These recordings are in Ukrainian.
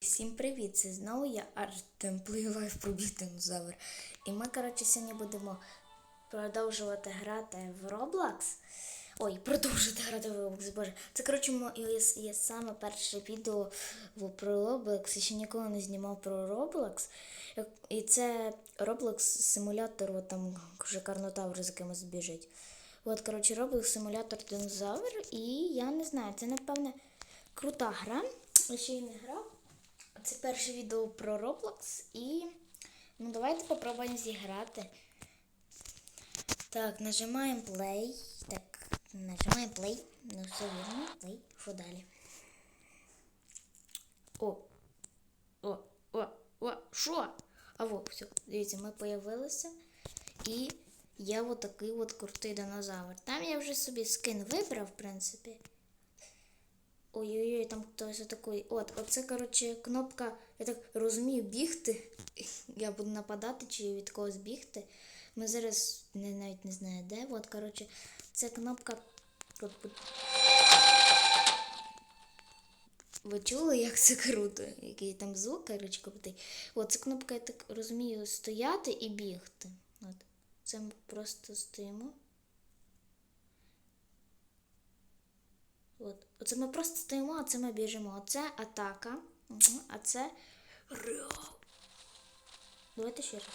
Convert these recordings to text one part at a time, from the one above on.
Всім привіт! Це знову я Артем Плейлайф Пробіг динозавр. І ми, коротше, сьогодні будемо продовжувати грати в Roblox. Ой, продовжувати грати в Roblox, боже. Це, коротше, мо- є, саме перше відео про Roblox. Я ще ніколи не знімав про Roblox. І це Roblox симулятор, от там вже карнотавр з кимось біжить. От, коротше, Roblox симулятор динозавр. І я не знаю, це, напевне, крута гра. Я ще й не грав. Це перше відео про Roblox і ну давайте попробуємо зіграти. Так, нажимаємо play. Так, нажимаємо play. Ну все вірно, play. Що далі? О! О, о, о, що? А во, все, дивіться, ми появилися. І я от такий от крутий динозавр. Там я вже собі скин вибрав, в принципі. Ой-ой-ой, там хтось такий. От, оце, коротше, кнопка, я так розумію, бігти. Я буду нападати чи від когось бігти. Ми зараз не, навіть не знаю де. От, коротше, це кнопка. Ви чули, як це круто? Який там звук, коротше, крутий. От, це кнопка, я так розумію, стояти і бігти. От. Це ми просто стоїмо. От. Оце ми просто стоїмо, а це ми біжимо. Оце атака. Мгм. А це рев. Давайте ще раз.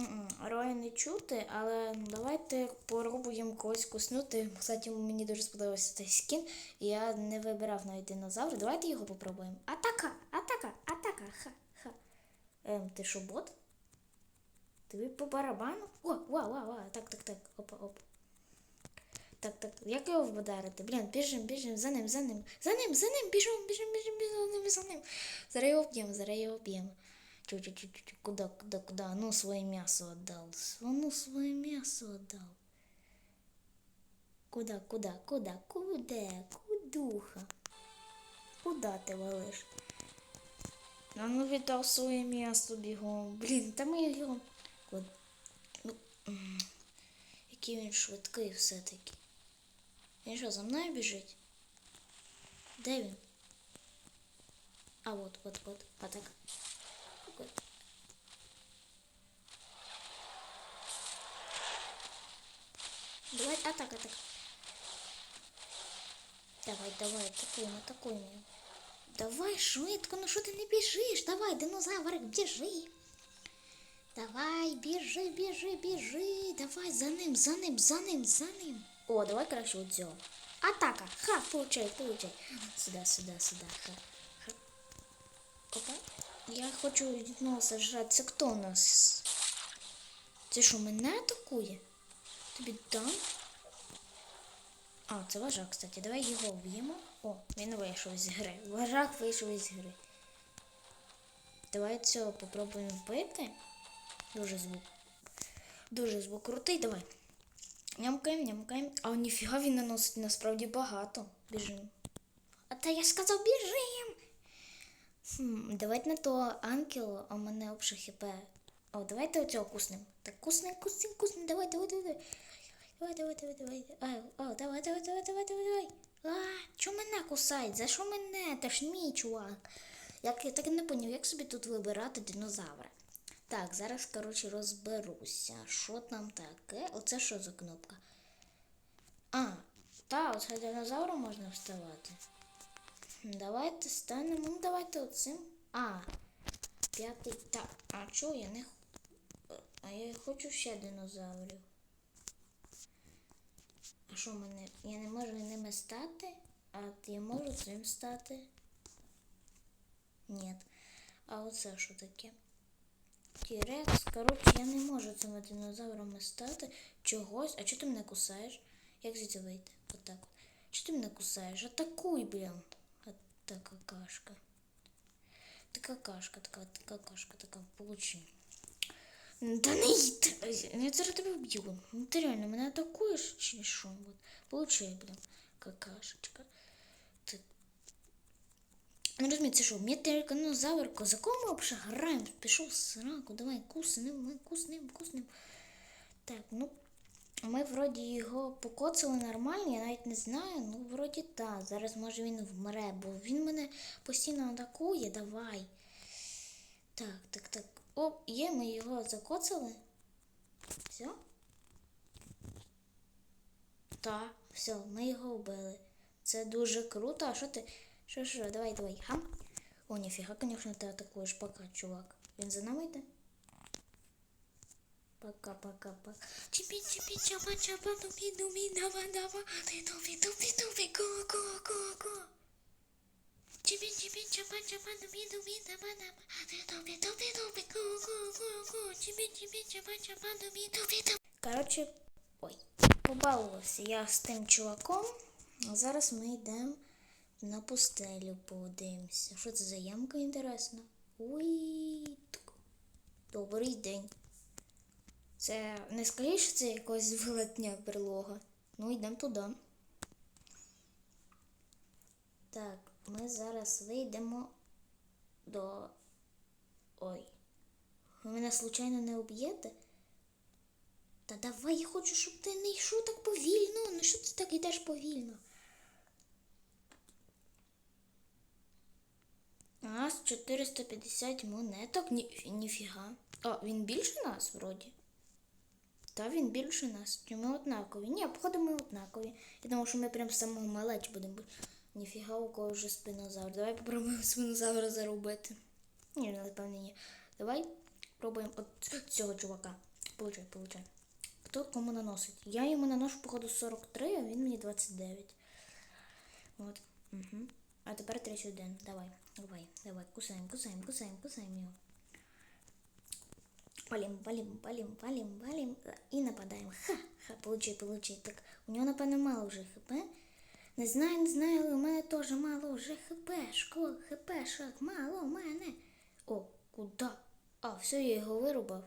М-м, не чути, але ну, давайте попробуємо когось куснути. Кстати, мені дуже сподобався цей скін. Я не вибирав навіть динозавра. Давайте його попробуємо. Атака! Атака! Атака! Ха-ха. Ем, ти що, бот? Тобі по барабану? О, вау, вау, вау. Так, так, так. Опа, опа. Так, так, як його вдарити? Блін, біжим, біжим, за ним, за ним, за ним, за ним, біжимо, біжимо, біжимо, біжимо, за ним, за ним. Зараз його вб'ємо, зараз його вб'ємо. Чу-чу-чу-чу, куда, куда, куда? Ну, своє м'ясо отдал. Ну, своє м'ясо отдал. Куда, куда, куда, куда, кудуха? Куда ти валиш? А ну віддав своє м'ясо бігом. Блін, та ми його. Ну, який він швидкий все-таки. Він що, за мною біжить? Де він? А от, от, от, а так. От. Давай, атака, атака. Давай, давай, атакуємо, атакуємо. Давай швидко, ну що ти не біжиш? Давай, динозаврик, біжи. Давай, біжи, біжи, біжи. Давай за ним, за ним, за ним, за ним. О, давай краще от цього. Атака. Ха, получай, получай. Сюда, сюда, сюда. Ха. Ха. Опа. Я хочу від носа жрати. Це хто у нас? Це що, мене атакує? Тобі дам? А, це вожак, кстати. Давай його вб'ємо. О, він вийшов з гри. Вожак вийшов із гри. Давай цього попробуємо вбити. Дуже звук. Дуже звук крутий, давай. Нямкаємо, нямкаємо. А ніфіга він наносить насправді багато. Біжим. А та я сказав біжим. Хм, давайте на того ангела, а мене обше хп. О, давайте оцього куснем. Так, куснем, куснем, куснем. Давай, давай, давай. Давай, давай, давай, давай. Ай, о, давай, давай, давай, давай, давай, давай. А, чо мене кусають? За що мене? Та ж мій чувак. Як я так не поняв, як собі тут вибирати динозавра. Так, зараз, коротше, розберуся. Що там таке? Оце що за кнопка? А, та, оце динозавру можна вставати. Давайте станемо. Ну, давайте оцим. А, п'ятий. Так, а чого я не А я хочу ще динозаврів. А що мене? Я не можу ними стати, а я можу цим стати. Ні. А оце що таке? Тірекс, коротше, я не можу цими динозаврами стати чогось. А чого ти мене кусаєш? Як звідси вийти? Отак. От. Чого ти мене кусаєш? Атакуй, блін. А така кашка. Така кашка, така, така кашка, така, получи. Да не їдь! Я зараз тебе вб'ю. Ну ти реально мене атакуєш чи що? От. Получай, блін, какашечка. Розумію, це що, метеориконозавр, козаком ми взагалі граємо? Пішов сраку, давай, куснем, куснем, куснем. Так, ну, Ми вроді його покоцали нормально, я навіть не знаю. Ну, вроді так. Зараз може він вмре, бо він мене постійно атакує. Давай. Так, так, так. О, є, ми його закоцали. Все? Так, все, ми його вбили. Це дуже круто. А що ти? Що, що, давай, давай, хам. О, ніфіга, конечно, ти атакуєш. Пока, чувак. Він за нами йде? Пока, пока, пока. Чипи, чипи, чапа, чапа, дуби, дуби, дава, дава, дуби, дуби, дуби, го, го, го, го. Чипи, чипи, чапа, чапа, дуби, дуби, дава, дава, дуби, дуби, дуби, го, го, го, го. Чипи, чипи, чапа, чапа, дуби, дуби, дуби. Короче, ой, побалувався я з тим чуваком. Зараз ми йдемо на пустелю, подивимося. Що це за ямка інтересна? Ой, добрий день. Це не скажи, що це якась велетня берлога. Ну, йдемо туди. Так, ми зараз вийдемо до. Ой. Ви мене случайно не об'єте? Та давай я хочу, щоб ти не йшов так повільно. Ну що ти так йдеш повільно? У нас 450 монеток. Ні, ніфіга. О, він більше нас вроді. Та він більше нас. Чи ми однакові? Ні, походу ми однакові. Я думав, що ми прям самого малеч будемо. Ніфіга, у кого вже спинозавр. Давай попробуємо спинозавра заробити. Ні, напевно, ні. Давай пробуємо от цього чувака. Получай, получай. Хто кому наносить? Я йому наношу, походу, 43, а він мені 29. От. Угу. А тепер 31. Давай, давай, давай. Кусаємо, кусаємо, кусаємо, кусаємо його. Палим, палим, палим, палим, палим. І нападаємо. Ха, ха, получи, получи. Так, у нього, напевно, мало вже хп. Не знаю, не знаю, але у мене теж мало вже хп. Школа, хп, шок, мало у мене. О, куди? А, все, я його вирубав.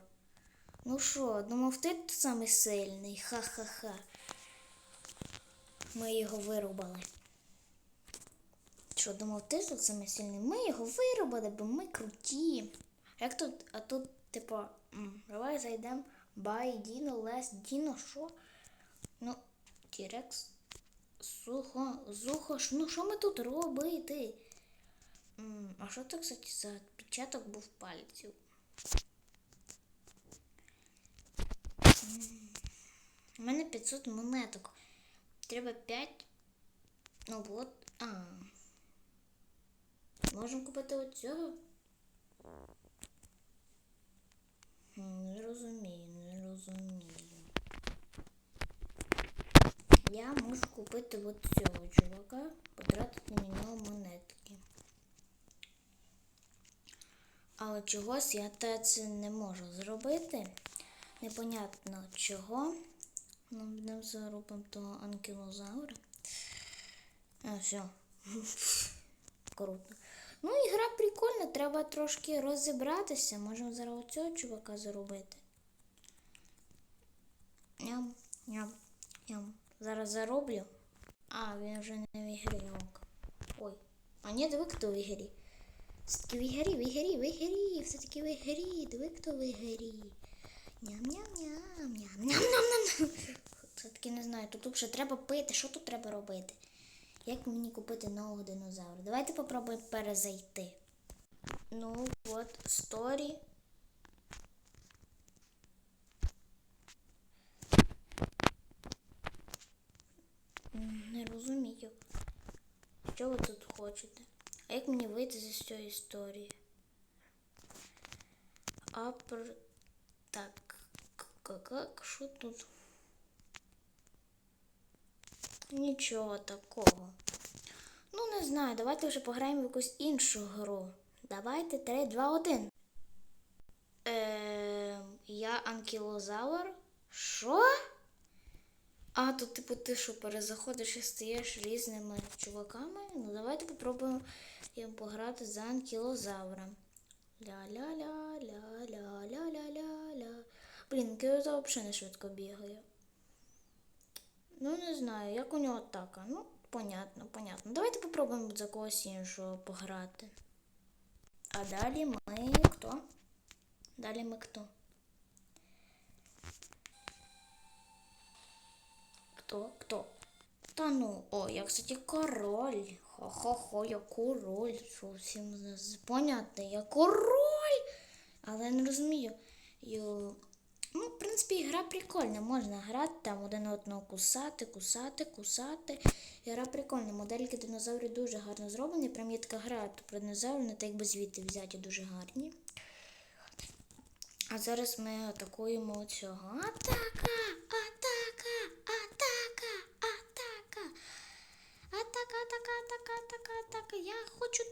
Ну що, думав, ти тут самий сильний. Ха-ха-ха. Ми його вирубали. Що, думав, ти тут самий сильний? Ми його вирубали, бо ми круті. Як тут, а тут, типу, давай зайдемо. Бай, Діно, Лес, Діно, що? Ну, Тірекс. Сухо, зухо, ну що ми тут робити? А що це, кстати, за відпечаток був пальців? У мене 500 монеток. Треба 5. Ну от. А. Можемо купити оцього? Не розумію, не розумію. Я можу купити от цього чувака, потратити на нього монетки. Але чогось я те це не можу зробити. Непонятно чого. Ну, будемо заробимо того анкілозавра. А, все. Круто. Ну, ігра прикольна, треба трошки розібратися. Можемо зараз цього чувака заробити. Ням, ням, ням. Зараз зароблю. А, він вже не в ігрі. Ой. А ні, диви, хто в ігрі. Все-таки в ігрі, в ігрі, в ігрі, все-таки в ігрі, диви, хто в ігрі. Ням-ням-ням, ням-ням-ням-ням. Все-таки не знаю, тут вже треба пити, що тут треба робити? Як мені купити нового динозавра? Давайте попробуємо перезайти. Ну, от, сторі. Не розумію. Що ви тут хочете? А як мені вийти з цієї історії? Апр... Так, як, що тут? Нічого такого. Ну, не знаю, давайте вже пограємо в якусь іншу гру. Давайте 3, 2, 1. Е, я анкілозавр. Що? А, тут, типу, ти що перезаходиш і стаєш різними чуваками. Ну, давайте попробуємо пограти за анкілозавра. Ля-ля-ля, ля-ля-ля-ля-ля-ля. Блін, кіозавр взагалі не швидко бігає. Ну, не знаю, як у нього атака. Ну, понятно, понятно. Давайте попробуємо за когось іншого пограти. А далі ми хто? Далі ми хто? Хто? Хто? Та ну, о, я, кстати, король. Хо-хо-хо, я король. Що всім понятно, я король. Але я не розумію. Йо... Ну, в принципі, гра прикольна. Можна грати там один одного кусати, кусати, кусати. І гра прикольна. Модельки динозаврів дуже гарно зроблені. Прям є така гра про динозаврів, так би звідти взяті дуже гарні. А зараз ми атакуємо цього. Атака! Атака! Атака! Атака, атака, атака, атака, атака. Я хочу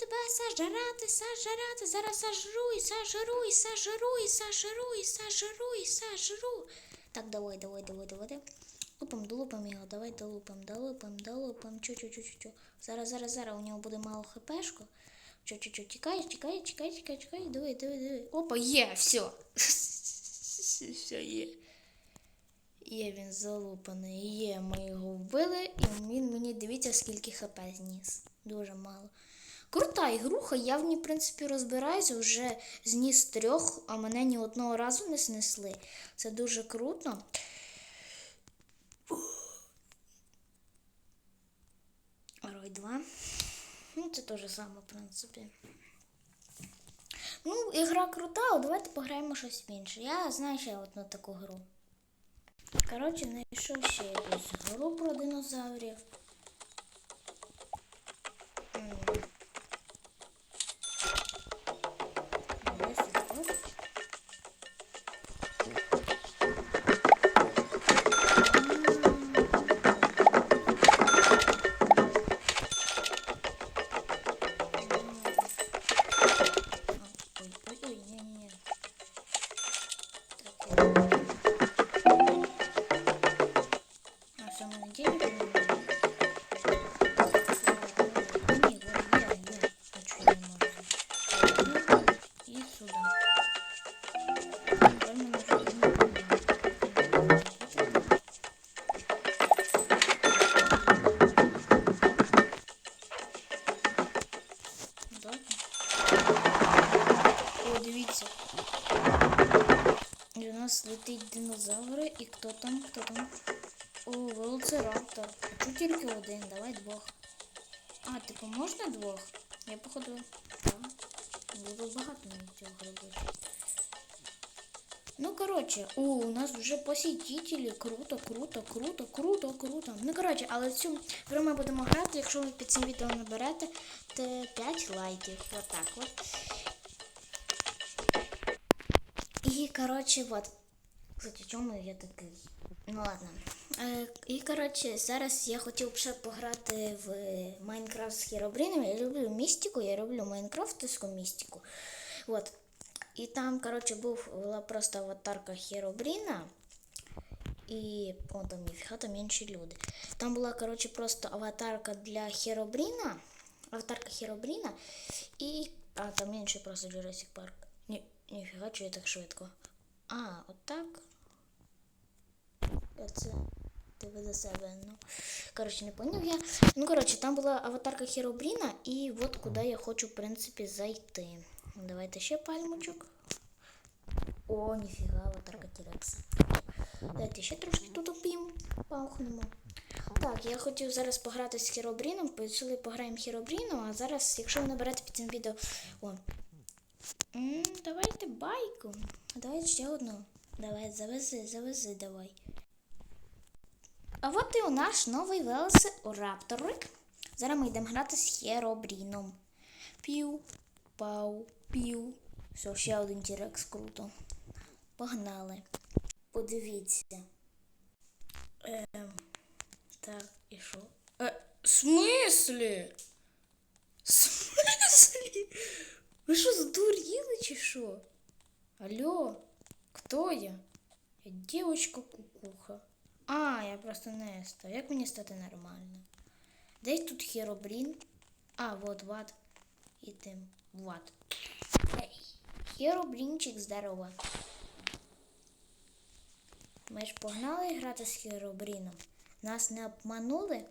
тебе сажрати, сажрати. Зараз сажруй, сажруй, сажруй, сажруй, сажруй, сажру. Так, давай, давай, давай, давай. Лупом, долупом його, давай долупом, долупом, долупом. Чу-чу-чу-чу. Зараз, зараз, зараз, у нього буде мало хпшку. Чу-чу-чу, тікай, тікай, тікай, тікай, тікай, давай, давай, давай. Опа, є, все. Все є. Є він залупаний, є, ми його вбили, і він мені дивіться, скільки хп зніс. Дуже мало. Крута ігруха, я в ній, в принципі, розбираюся, вже зніс трьох, а мене ні одного разу не снесли. Це дуже круто. Рой 2. Ну, це те ж саме, в принципі. Ну, ігра крута, а давайте пограємо щось інше. Я знаю ще одну таку гру. Коротше, знайшов ще якусь гру про динозаврів. Хто там? Хто там? О, велоцираптор. Хочу тільки один, давай двох. А, типу можна двох? Я походу. Так. Буду багато навіть цього робити. Ну, коротше, о, у нас вже посетителі. Круто, круто, круто, круто, круто. Ну, коротше, але цю гру ми будемо грати, якщо ви під цим відео наберете те 5 лайків. Отак от. І, коротше, от. Кстати, чому я такий? Ну ладно. Е, і коротше, зараз я хотів ще пограти в Майнкрафт з Херобрином. Я люблю містику, я люблю майнкрафтовську містику. От. І там, коротше, була просто аватарка Херобріна. І. О, там ніфіга, там інші люди. Там була, коротше, просто аватарка для Херобріна. Аватарка Херобріна. І. А, там інший просто Jurassic Park. Ні, ніфіга, чого я так швидко. А, отак. Це тебе за себе. Ну. Коротше, не поняв я. Ну, коротше, там була аватарка Херобріна, і от куди я хочу, в принципі, зайти. Давайте ще пальмочок. О, ніфіга, аватарка Тірекса. Давайте ще трошки тут опім, паухнемо. Так, я хотів зараз пограти з Херобріном, поїхали пограємо Херобріном, а зараз, якщо ви наберете під цим відео. О. М, давайте байку. Давай ще одну. Давай, завези, завези, давай. А от і у наш новий велосирапторик. Зараз ми йдемо грати з Херобріном. Пів, пау, пів. Все, ще один тірекс круто. Погнали. Подивіться. Ем, так, і що? Е, в смислі? Смислі? Ви що, здуріли чи що? Алло, хто я? Я дівочка кукуха. А, я просто Неста. Як мені стати нормально? Десь тут Херобрін. А, вот Ват. І тим. Ват. Херобрінчик, здорово. Ми ж погнали грати з Херобріном. Нас не обманули?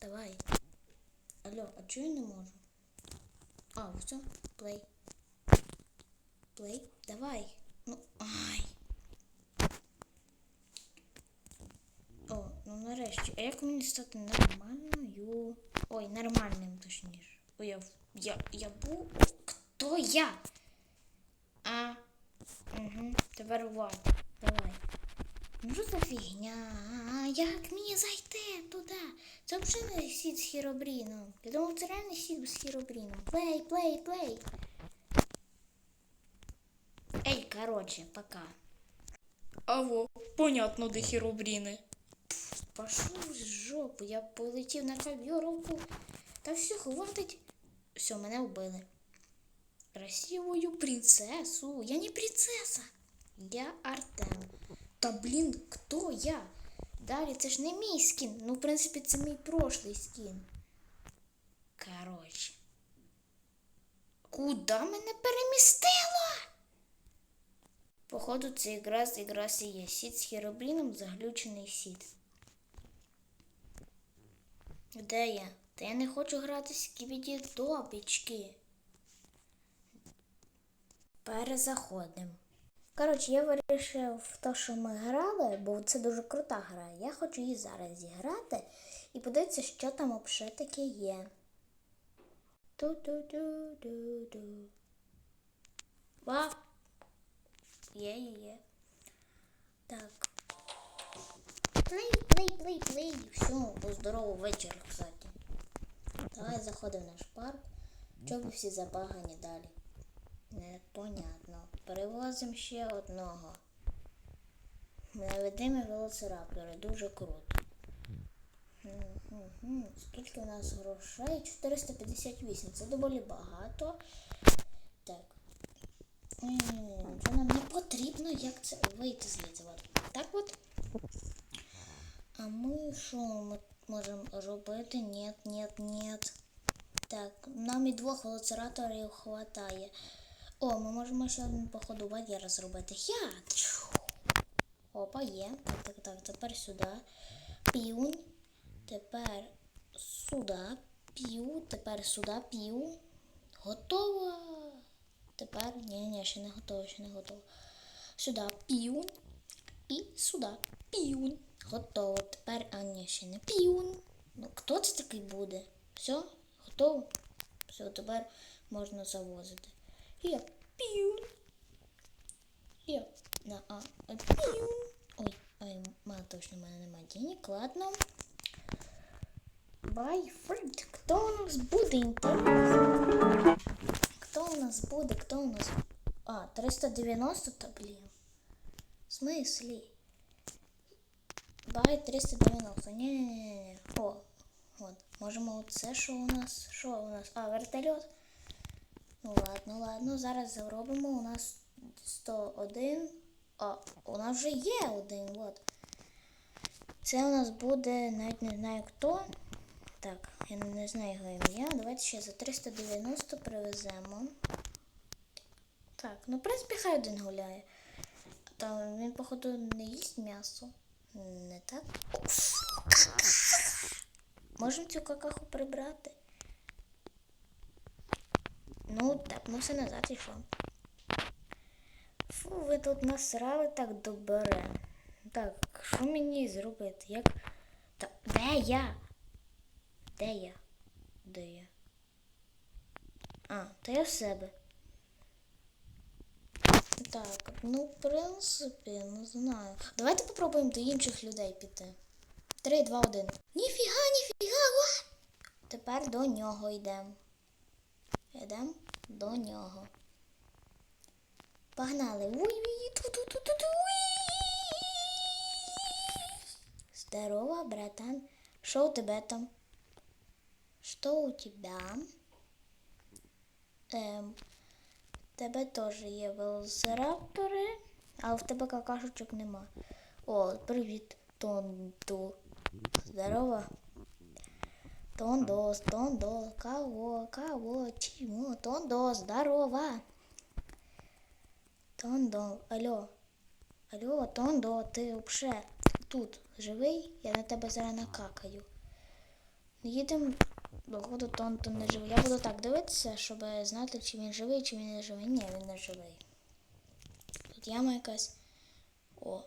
Давай. Алло, а чого я не можу? А, все, плей. Плей, давай. Ну, ай. О, ну нарешті. А як мені стати нормальною? Ой, нормальним точніше. Ой, я, я, я був. Хто я? А. Угу. Тепер Влад. Давай. Ну за фігня? Як мені зайти туди? Це взагалі не сід з хіробріном. Я думав, це реально сід з хіробріном. Плей, плей, плей. Ей, короче, пока. Аво, понятно, де хіробріни. Пошов з жопу, я полетів на ковьоровку. Та все, хватить. Все, мене вбили. Красивую принцесу. Я не принцеса. Я Артем. Та блін, хто я? Далі, це ж не мій скін. Ну, в принципі, це мій прошлий скін. Коротше. Куда мене перемістило? Походу, це якраз якраз і є сіт з херобріном, заглючений сіт. Де я? Та я не хочу грати з кібіді допічки. Перезаходимо. Коротше, я вирішив в те, що ми грали, бо це дуже крута гра. Я хочу її зараз зіграти і подивитися, що там взагалі таке є. Ту-ту-ту-ту-ту. Ва! Є, є, є. Так. Плей, плей, плей, плей. Все, бо здорово вечір, кстати. Давай заходимо в наш парк. Чого всі забагані далі? Непонятно. Перевозимо ще одного. Невидимі велоцираптори. Дуже круто. Скільки у нас грошей? 458. Це доволі багато. Так. Це нам не потрібно, як це вийти звідси. Так от. А ми що ми можемо робити? Ні, ні, ні. Так, нам і двох велоцираторів хватає. О, ми можемо ще один походу вольєр зробити. Я! Опа, є. Так, так, так. Тепер сюди. Півнь. Тепер сюди. Пів. Тепер сюди пів. Готово. Тепер. Ні, ні, ще не готово, ще не готово. Сюди півнь. І сюди півнь. Готово. Тепер, а ні, ще не півнь. Ну, хто це такий буде? Все, готово? Все, тепер можна завозити. Я півнь. Я на а, а півнь. Ой, ой, ма, точно, в мене немає денег. Ладно. Бай, фрит. Хто у нас буде інтерес? Хто у нас буде? Хто у нас? А, 390, та блін. В смислі? Бай 390. Ні-ні-ні. О, от. Можемо оце, що у нас? Що у нас? А, вертольот. Ну ладно, ладно. Зараз заробимо. У нас 101. А, у нас вже є один. От. Це у нас буде, навіть не знаю хто. Так, я не знаю його ім'я. Давайте ще за 390 привеземо. Так, ну в принципі хай один гуляє. Та він, походу, не їсть м'ясо. Не так? Можемо цю какаху прибрати? Ну, так, ну все назад йшло. Фу, ви тут насрали так добре. Так, що мені зробити? Як. Та, де я? Де я? Де я? А, то я в себе. Так, ну, в принципі, не знаю. Давайте попробуємо до інших людей піти. Три, два, один. Ніфіга, ніфіга, ва! Тепер до нього йдемо. Йдемо до нього. Погнали. Уй-уй-ту-ту-ту-ту-ту-уй! Здорово, братан. Що у тебе там? Що у тебя? Ем, тебе теж є велоцираптори, а в тебе какашечок нема. О, привіт, Тонду. Здорово. Тондо, Тондо, кого, кого, чему? Тондо, здорово. Тондо, алло. Алло, Тондо, ти вообще тут живий? Я на тебе зараз накакаю. Їдемо, походу, Тонто не живий. Я буду так дивитися, щоб знати, чи він живий, чи він не живий. Ні, він не живий. Тут яма якась. О.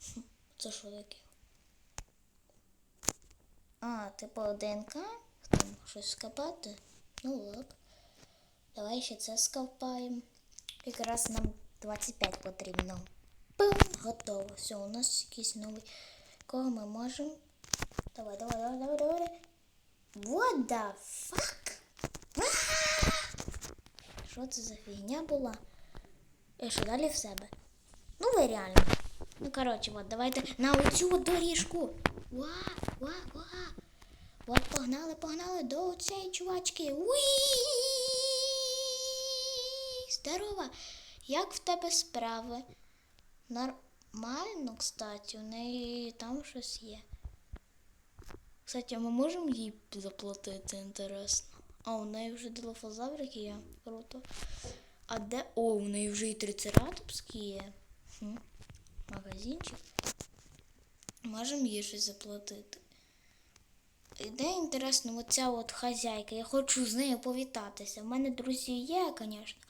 Це що таке? А, типу ДНК? Там щось скопати? Ну ок. Давай ще це скопаємо. Якраз нам 25 потрібно. Пум, готово. Все, у нас якийсь новий. Кого ми можемо? Давай, давай, давай, давай, давай. What the fuck? Що це за фігня була? І що далі в себе? Ну ви реально. Ну коротше, от давайте на оцю доріжку. Ва, ва, ва. От погнали, погнали до цієї чувачки. Уі! Здорова. Як в тебе справи? Нормально, кстати, у неї там щось є. Кстати, а ми можемо їй заплатити, інтересно. А, у неї вже дилофозаврики є. Круто. А де. О, у неї вже і трицератопські є. Хм. Магазинчик. Можемо їй щось заплатити. І Де інтересно, оця от хазяйка. Я хочу з нею повітатися. В мене друзі є, звісно.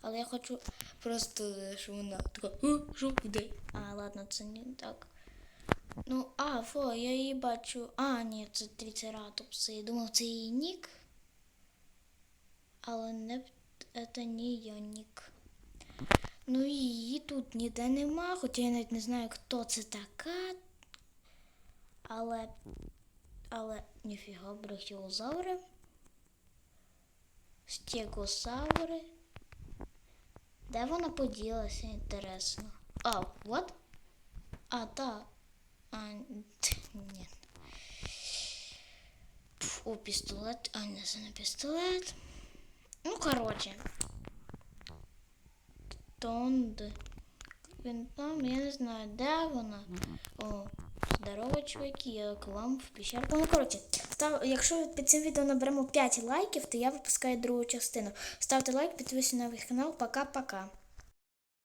Але я хочу просто, щоб вона така, «О, що де? А, ладно, це не так. Ну, а, фо, я її бачу. А, ні, це трицератопси. Я думав, це її нік. Але не це не її нік. Ну її тут ніде нема, хоча я навіть не знаю, хто це така. Але. Але ніфіга, брахіозаври. Стегосаври. Де вона поділася, інтересно. А, вот? А, так. А, ні. О, пістолет. А, не, це не пістолет. Ну, коротше. Тонд. Він там, я не знаю, де вона. О, здорово, чуваки, я к вам в пещерку. Ну, коротше, став, якщо під цим відео наберемо 5 лайків, то я випускаю другу частину. Ставте лайк, підписуйтесь на мій канал. Пока-пока.